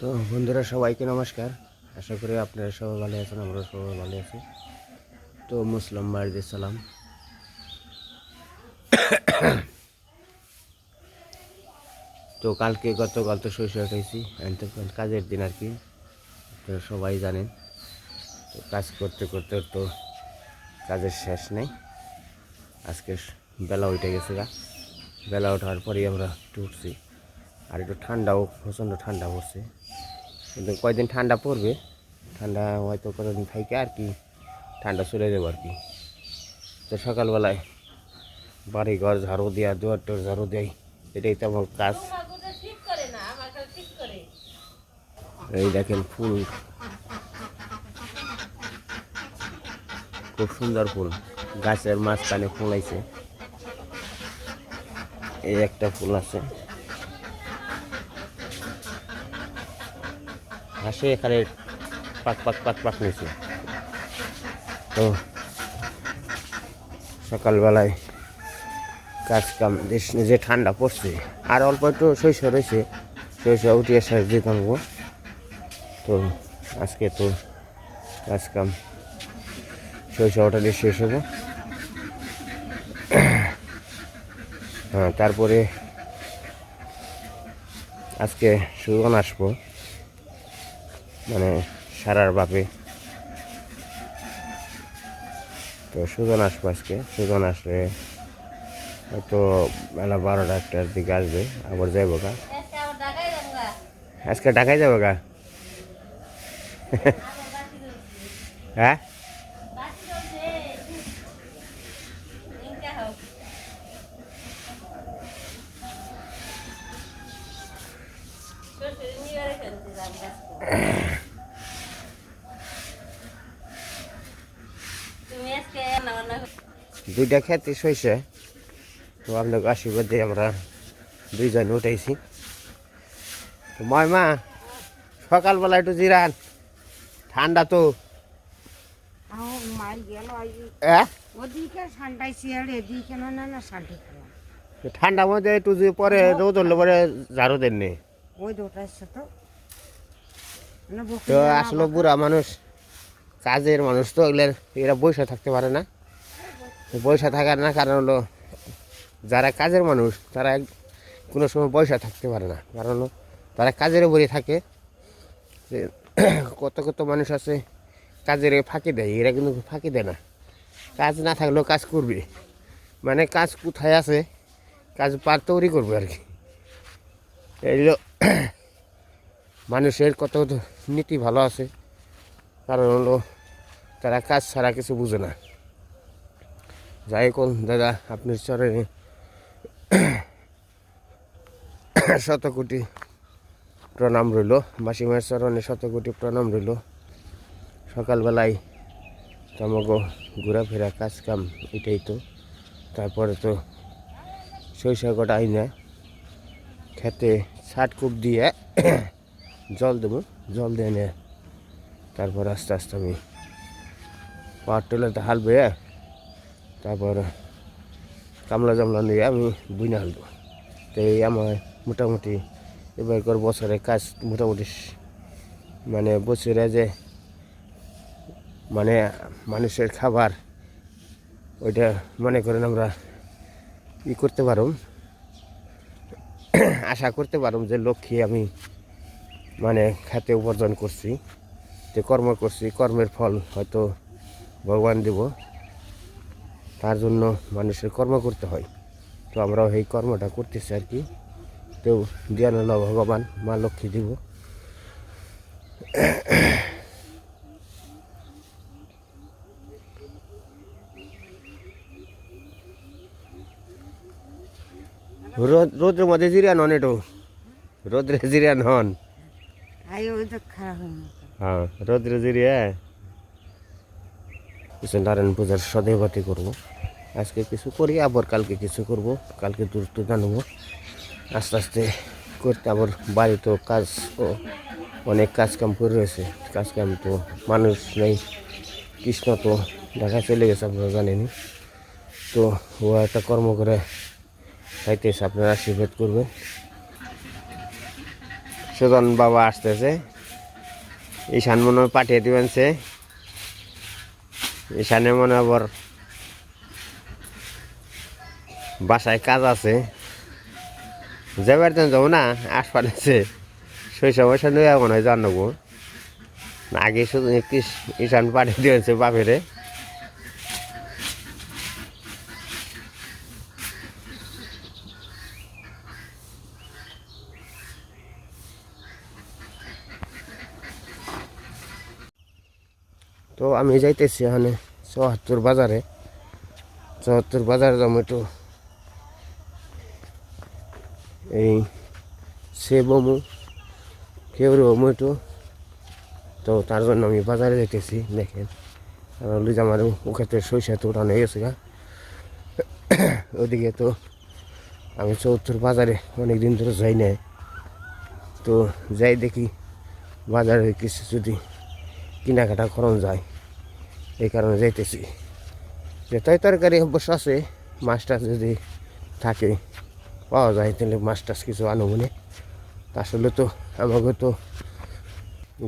তো বন্ধুরা, সবাইকে নমস্কার। আশা করি আপনারা সবাই ভালো আছেন, আমরা সবাই ভালো আছি। তো মুসলাম বাড়িতে সালাম। তো কালকে গতকাল তো শৈশব তো কাজের দিন আর কি আপনারা সবাই জানেন। তো কাজ করতে করতে তো কাজের শেষ নেই। আজকে বেলা উঠে গেছে গা। বেলা ওঠার পরেই আমরা একটু উঠছি। আর একটু ঠান্ডাও, প্রচণ্ড ঠান্ডা পড়ছে। কিন্তু কয়দিন ঠান্ডা পড়বে, ঠান্ডা হয়তো কতদিন থাকে আর কি, ঠান্ডা চলে যাব আর কি। তো সকালবেলায় বাড়ি ঘর ঝাড়ু দেওয়া দুয়ার টোর ঝাড়ু দেয় এটাই তো আমার কাজ। এই দেখেন ফুল। খুব সুন্দর ফুল। গাছের মাঝখানে ফুল আছে এই একটা ফুল আছে। হাসে এখানে পাক পাক পাক পাক নিয়েছে তো সকালবেলায় কাজ কাম যে ঠান্ডা পড়ছে। আর অল্প একটু শৈশব রয়েছে, শৈশব উঠিয়ে দিয়ে থাকব তো আজকে তো কাজ কাম শৈশবটা দিয়ে শেষ হব। হ্যাঁ তারপরে আজকে সুজন আসব মানে সারার বাপে। তো সুজন আসব আজকে। সুজন আসলে হয়তো বেলা বারোটা একটার দিকে আসবে। আবার যাইব গা। আজকে ঢাকায় যাব গা? হ্যাঁ তুমি আজকে রান্না বান্না দুইটা খেতে সইছে। তো আপনাকে আশীর্বাদ দিয়ে আমরা দুইজন উঠেছি তো মা সকালবেলা একটু জিরান। ঠান্ডা তো। ঠান্ডার মধ্যে একটু পরে রোদ হলে পরে ঝাড়ু দেননি তো। না তো আসলে বুড়া মানুষ কাজের মানুষ তো এগুলো এরা বসে থাকতে পারে না। বসে থাকার না, কারণ হলো যারা কাজের মানুষ, তারা কোনো সময় পয়সা থাকতে পারে না। কারণ হলো তারা কাজের উপরে থাকে। যে কত কত মানুষ আছে কাজের ফাঁকি দেয়, এরা কিন্তু ফাঁকি দেয় না। কাজ না থাকলেও কাজ করবে। মানে কাজ কোথায় আছে, কাজ পার তৈরি করবে আর কি। এইগুলো মানুষের কত কত নীতি ভালো আছে। কারণ হলো তারা কাজ ছাড়া কিছু বুঝে না। যাই কোন দাদা, আপনার চরণে শত কোটি প্রণাম রইল। মাসিমার চরণে শত কোটি প্রণাম রইল। সকালবেলায় তোমাকে ঘোরাফেরা কাজ কাম এটাই তো। তারপরে তো শৈশব কটা আইনা খেতে ষাট কূপ দিয়ে জল দেবো, জল দিয়ে নিয়ে তারপর আস্তে আস্তে আমি পাওয়ার টেলারটা হাল বেয়ে তারপর কামলা জামলা নিয়ে আমি বুনে হালবো। তো এই আমার মোটামুটি এবারকার বছরে কাজ মোটামুটি মানে বছরে যে মানে মানুষের খাবার ওইটা মনে করেন আমরা ই করতে পারো আশা করতে পারো যে লক্ষ্মী আমি মানে খাতে উপার্জন করছি। যে কর্ম করছি, কর্মের ফল হয়তো ভগবান দেব। তার জন্য মানুষের কর্ম করতে হয়। তো আমরাও এই কর্মটা করতেছি আর কি। তো জ্ঞান হলো ভগবান মা লক্ষ্মী দিব। রোদ রোদের মধ্যে জিরিয়ান হন একটু রোদ্রে জিরিয়ান হন। হ্যাঁ রোদ্রে জিরিয়া। কিছু নারায়ণ পূজার সদেবাতি করব। আজকে কিছু করি, আবার কালকে কিছু করব। কালকে দূরত্ব জানব। আস্তে আস্তে করতে আবার বাড়িতেও কাজ ও অনেক কাজ কাম করে রয়েছে। কাজ কাম তো মানুষ নেই, কৃষ্ণ তো ঢাকা চলে গেছে, আপনারা জানেনি তো ও একটা কর্ম করে খাইতেছে আপনারা আশীর্বাদ করবেন। সুজন বাবা আসতেছে। ঈশান মনে পাঠিয়ে দিবেন সে। ঈশানে মনে আবার বাসায় কাজ আছে। যাবার তো যাব না, আশপাশে আছে। শৈশব বয়সে নিয়ে মনে হয় জানব আগে শুধু ঈশান পাঠিয়ে দিয়েছে বাপেরে। আমি যাইতেছি এখানে চুয়াত্তর বাজারে। চুয়াত্তর বাজারে যাব একটু। এই সেবমু কেউ রমু একটু। তো তার জন্য আমি বাজারে যাইতেছি, দেখেন। আর লিজ আমার ওখানে সরিষা তো উঠানো হয়ে গেছে গা। ওদিকে তো আমি চৌত্তর বাজারে অনেক দিন ধরে যাই না তো যাই দেখি বাজারে কিছু যদি কেনাকাটা করণ যায়। এই কারণে যাইতেছি। যে তাই তরকারি অবশ্য আছে, মাছ টাছ যদি থাকে, পাওয়া যায়, তাহলে মাছ টাছ কিছু আনো মনে। আসলে তো আমাকে তো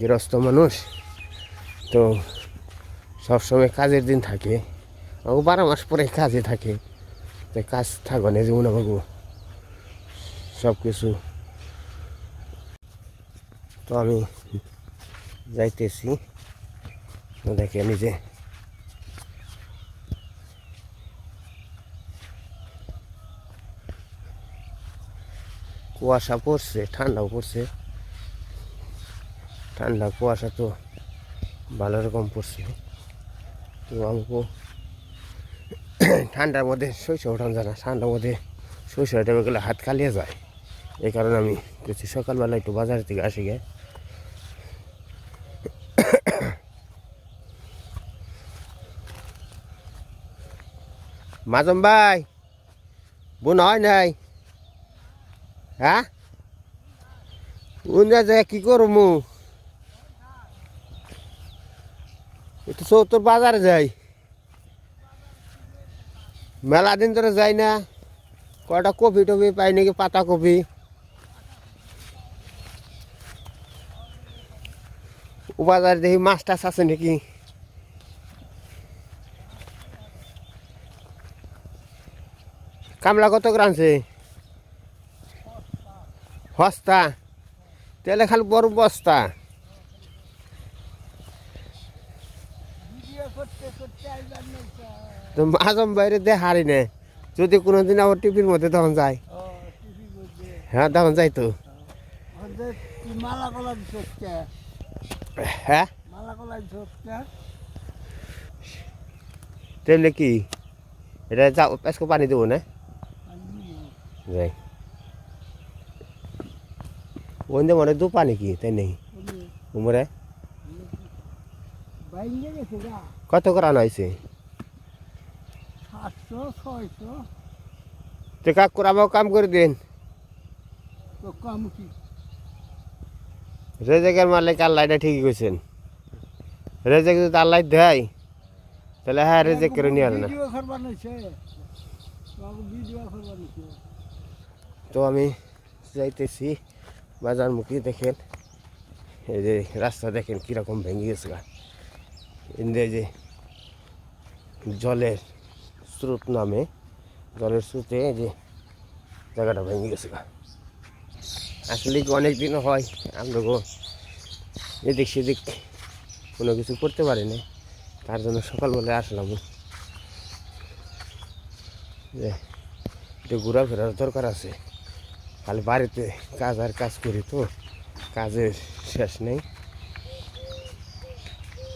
গৃহস্থ মানুষ, তো সবসময় কাজের দিন থাকে। আমাকে বারো মাস পরে কাজে থাকে তো কাজ থাকো না যেমন আমাকে সব কিছু তো আমি যাইতেছি। দেখে কুয়াশা পড়ছে, ঠান্ডাও পড়ছে। ঠান্ডা কুয়াশা তো ভালো রকম পড়ছে। তো আমাকে ঠান্ডার মধ্যে শৈশব যায় না ঠান্ডার মধ্যে শৈশব টাইমে গেলে হাত কালিয়ে যায়। এই কারণে আমি কিছু সকালবেলা একটু বাজার থেকে আসি গে। মাজম ভাই, বোন হয় নাই? হ্যাঁ উন যা কি করব একটু চৌত্তর বাজারে যাই। মেলা দিন ধরে যাই না। কয়টা কপি টপি পাই নাকি পাতা কপি বাজারে দেখি মাছ টাছ আছে নাকি? কামলা কত গ্রামছে হস্তা। তেলে খালি বড় বস্তা। তো মাজম বাইরে দেখারি নে। যদি কোনোদিন আবার টিভির মধ্যে তখন যায় হ্যাঁ তখন যাই তো। হ্যাঁ? তেমনি কি? এটা পেসকো পানি দেবো না? যাই। ওই মনে দু পানি কি তাই নেই উমরে? কত করা হয়েছে? তো কাক করাবো কাম করে দিন। রেজেকের মালিক আল্লাহটা ঠিকই কইছেন। রেজেক যদি আল্লাহ দেয় তাহলে হ্যাঁ রেজেক করে নিয়ে না। তো আমি যাইতেছি। বাজার মুখী দেখেন। এই যে রাস্তা দেখেন কীরকম ভেঙে গেছে গা। যে জলের স্রোত নামে, জলের স্রোতে যে জায়গাটা ভেঙে গেছে গা। আসলে কি অনেক দিনও হয় আমরা এদিক সেদিক কোনো কিছু করতে পারি না তার জন্য সকালবেলায় আসলাম। যে একটু ঘোরাফেরার দরকার আছে। খালি বাড়িতে কাজ আর কাজ করি তো, কাজের শেষ নেই।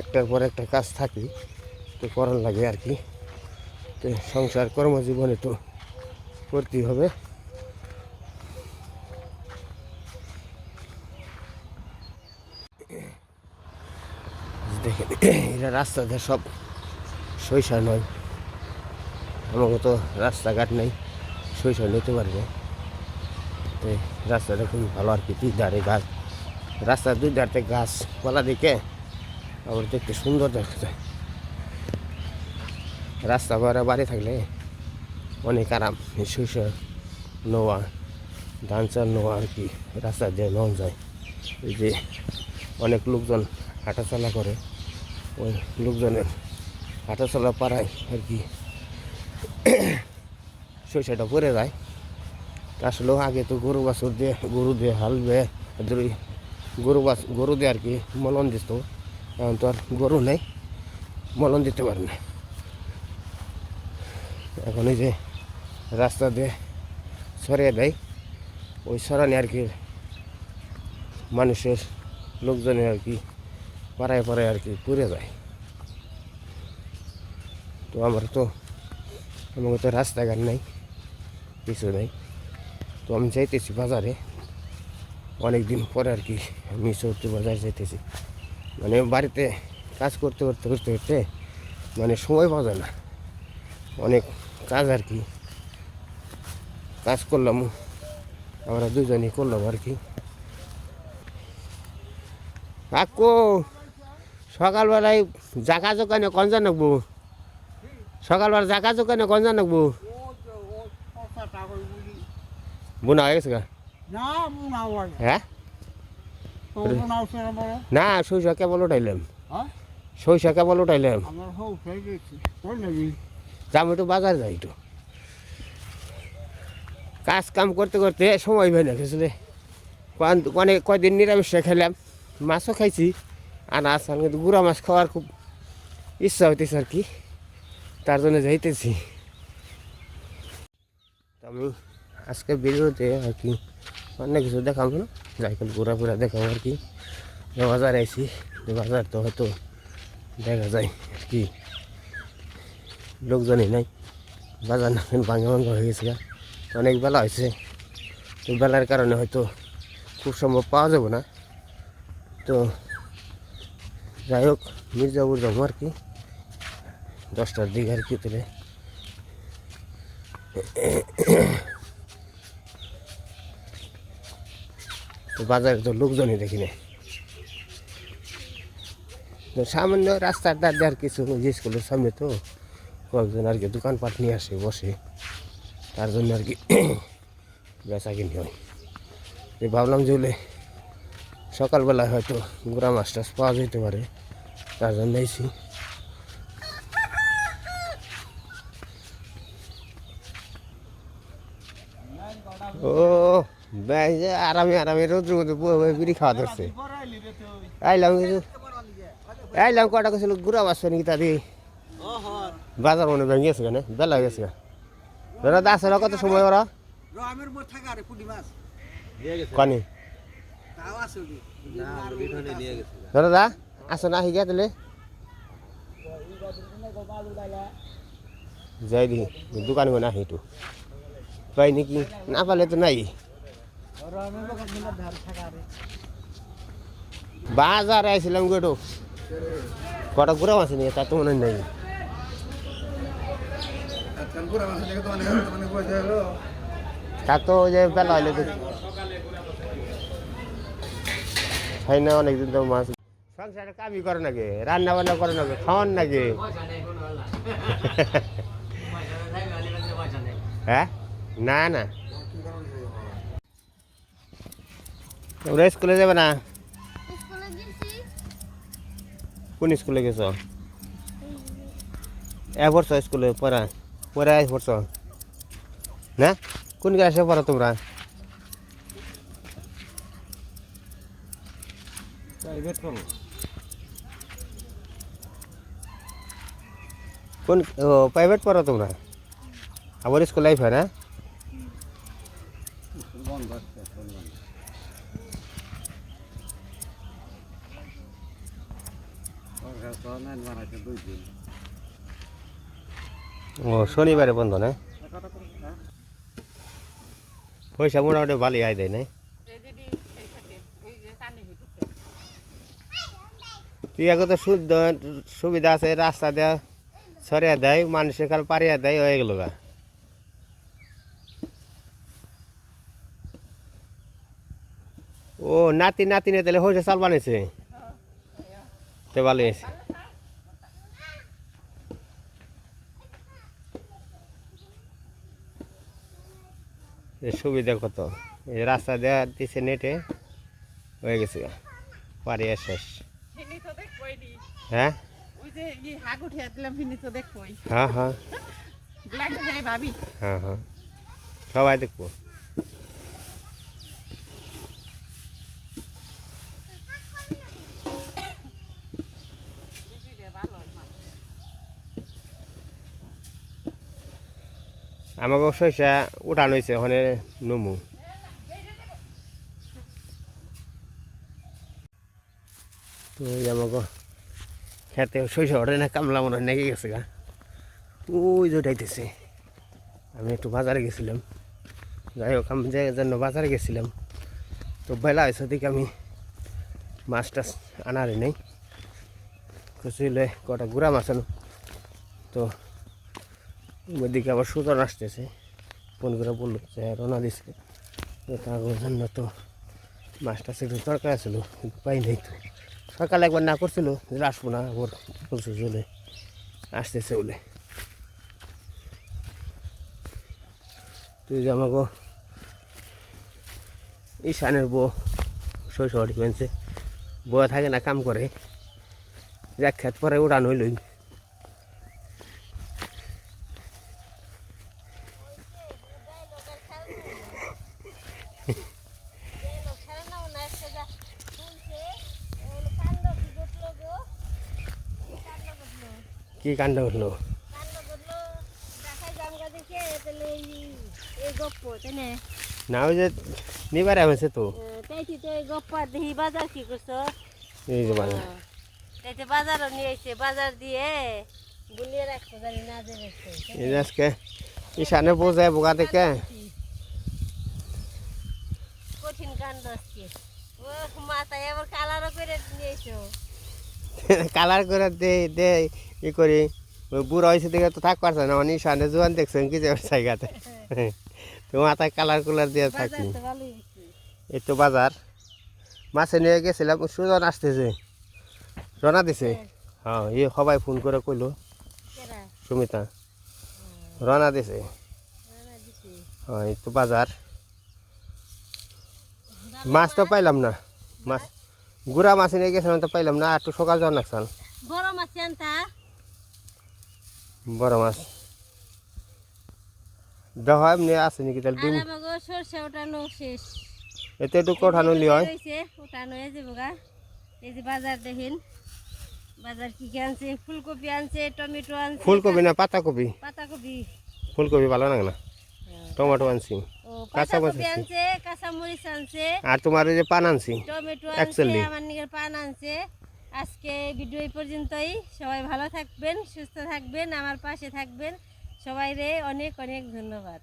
একটার পর একটা কাজ থাকি, তো করার লাগে আর কি। তো সংসার কর্মজীবনে তো করতেই হবে। দেখেন এটা রাস্তাতে সব সইসা নয়। আমার মতো রাস্তাঘাট নেই সইসা নিতে পারবে তো রাস্তাটা খুবই ভালো আর কি দুই ধারে গাছ। রাস্তার দুই ধারতে গাছ পালা দিকে, আবার দেখতে সুন্দর দেখা যায়। রাস্তা বাড়া বাড়ি থাকলে অনেক আরাম শস্য নোয়া ধান চাল নোয়া আর কি, রাস্তা দিয়ে নেওয়া যায়। এই যে অনেক লোকজন হাঁটাচলা করে, ওই লোকজনের হাঁটাচলা পাড়ায় আর কি সরিষাটা পড়ে যায়। আসলেও আগে তো গরু বাছুর দিয়ে, গরু দিয়ে হাল বে গরু বাছ, গরু দিয়ে আর কি মলন দিত। এখন তো আর গরু নেই, মলন দিতে পারে না। এখন এই যে রাস্তা দিয়ে সরিয়ে দেয়, ওই সরানি আর কি মানুষের লোকজনের আর কি পাড়ায় পাড়ায় আর কি পুড়ে যায়। তো আমার তো আমার তো রাস্তাঘাট নেই, কিছু নেই। তো আমি যাইতেছি বাজারে। অনেক দিন পরে আর কি আমি সত্যি বাজার যাইতেছি। মানে বাড়িতে কাজ করতে করতে করতে করতে মানে সময় পাওয়া যায় না। অনেক কাজ আর কি। কাজ করলাম, আমরা দুজনই করলাম আর কি। কাকু, সকালবেলায় জাকা দোকানে কন জানাকবো সকালবেলা জাকা দোকানে কন জানাকবো বোনা হয়ে গেছে গা না মুনাও হয় হ্যাঁ না সইসা কেবল উঠাইলাম সইসা কেবল উঠাইলাম যাম একটু বাজার যাই একটু কাজ কাম করতে করতে সময় হয় না গেছিলে অনেক কয়দিন নিরামিষ খেলাম মাছও খাইছি আর আজ কিন্তু গুড়া মাছ খাওয়ার খুব ইচ্ছা হইতেছে আর কি তার জন্য যাইতেছি আমি আজকে ভিডিওতে আর কি অনেক কিছু দেখাবো না। যাই করে ঘোরা ফেরা দেখাবো আর কি। বাজার আইছি বাজার তো হয়তো দেখা যায় আর কি। লোকজনই নাই। বাজার না ভাঙা ভাঙা হয়ে গেছে অনেক বেলা হয়েছে। তো বেলার কারণে হয়তো খুব সম্ভব পাওয়া যাবে না। তো যাই হোক, মির্জাপুর যাব আর কি। দশটার দিকে আর কি তাহলে। তো বাজারে তো লোকজনই দেখি না তো সামান্য রাস্তার দিয়ে আর কিছু স্কুলের সামনে তো কয়েকজন আর কি দোকানপাট নিয়ে আসে, বসে। তার জন্য আর কি বেচা কিনি হয়। ভাবলাম যে হলে সকালবেলায় হয়তো গুড়া মাছ টাছ পাওয়া যেতে পারে, তার জন্য এসি। ও আরামে আরামে রোদ্র মধ্যে বিড়ি খাওয়া ধরছে। আইলাম কিছু আইলাম কটা কিছু গুড়া মাছ নাকি তা দিয়ে? বাজার মনে ভেঙে গেছে কেন? বেলা হয়ে গেছে দাদা দাস ওরা কত সময় ওরা? কানি দাদা দা আসো না হিগে তাহলে? যাই দি দোকান গো না হিটু পাই নাকি না পালে তো নাই। বাজারে আইছিলাম গোটো কটা ঘুরে মাছ নিয়ে তা তো মনে নাই। তা তো ওই যে বেলা হইলে হয় না অনেকদিন তো মাছ সংসারে কামই করে নাকি রান্না বান্না করে নাকি খাওয়ান নাকি হ্যাঁ? না না। তোমরা স্কুলে যাবে না? কোন স্কুলে গেছ? এ পড়ছ স্কুলে পড়া পড়া পড়ছ না? কোন ক্লাসে পড়ো তোমরা? কোন ও প্রাইভেট পড়ো তোমরা? আমার স্কুল লাইফ হয় না বন্ধ আছে বানাইছে দুই দিন ও শনিবারে বন্ধ না? পয়সা মোটামুটি ভালোই আয় দেয় না? তুই আগে তো শুদ্ধ সুবিধা আছে রাস্তা দেওয়া সরিয়া দেয় মানুষের কাল পারিয়া দেয় হয়ে গেল গা। ও নাতি নাতিনে তাহলে হয়েছে চাল বানিয়েছে? তো ভালো সুবিধা কত? এই রাস্তা দেওয়া দিছে নেটে হয়ে গেছে। পারি শেষ। হ্যাঁ? হ্যাঁ হ্যাঁ। ভাবি। হ্যাঁ হ্যাঁ। সবাই দেখব। আমাকে শস্যা উঠান হয়েছে ওখানে নমু। তো আমাকে খেতে শস্য ওঠে না কামলা মনে হয় নাকি গেছে গা। ওই যে উঠাইতেছে। আমি একটু বাজারে গেছিলাম। যাই হোক, আমি যে জন্য বাজারে গেছিলাম, তো বেলা হয়েছে দিকে আমি মাছ টাছ আনারই নেই। কুচুলে কটা গুড়া মাছ আনো। তো ওইদিকে আবার সুজন আসতেছে। ফোন করে বলল যে রওনা দিচ্ছে তো তার জন্য তো মাছটা একটু দরকার ছিল পাই নাই তো। সকালে একবার না করছিল, যে আসব না, আবার বলছে চলে আসতেছে বলে তুই যে আমাকে ঈশানের বউ শৈশব পেনছে বউ থাকে না, কাম করে। এক খেত পরে উড়ান হইলই লোক ছাড়া না ওনা একটা যা শুনছে ওগুলো কান্ড কি ঘটলো গো কান্ড ঘটলো কি কাণ্ড উঠল কান্ড ঘটলো দেখাই জামগা দেখে তাহলে এই এই গপ্প তাই না ওই যে নিবারে হয়েছে তো এই বাজার। কি করছ এই যে মানে তাইতে বাজারও নিয়ে এসে বাজার দিয়ে বুলিয়ে রাখছো জানি না যে এই যে আজকে। কাণ্ড মাথায় আবার কালারও করে নিয়েছো। কালার করে দে দে ই করি। বুড়ো হয়েছে দেখে তো থাক পারছে না মানে ঈশানের জোয়ান দেখছেন কি যে জায়গাতে। তো মাথায় কালার কুলার দিয়ে থাকি। এই তো বাজার। মাছে নিয়ে গেছিলাম সুজন আসতেছে। রনা দিছে। হ্যাঁ। এই সবাই ফোন করে কইলো। সুমিতা। রনা দিছে। হ্যাঁ এই তো বাজার। মাছ তো পাইলাম না। মাছ গুড়া মাছ নিয়ে গেছিলাম তো পাইলাম না একটু সকাল যাওয়ার লাগছাল বড় মাছ আনতা? বড় মাছ। দেখ এমনি আছে নাকি তাহলে ডিম? সরষে ওঠানো শেষ। এতে একটু কোঠানো লি হয় ওঠানো হয়ে যাব গা। এই যে বাজার দেখেন। বাজার কি কি আনছে? ফুলকপি আনছে টমেটো আনছে ফুলকপি না পাতাকপি? পাতাকপি। ফুলকপি ভালো লাগে না? টমেটো আনছি। আনছে কাঁচামরিচ আনছে আর তোমার ওই যে পান আনছি টমেটো আনছে আমার নিজের পান আনছে। আজকে ভিডিও এই পর্যন্তই। সবাই ভালো থাকবেন সুস্থ থাকবেন আমার পাশে থাকবেন। সবাই রে অনেক অনেক ধন্যবাদ।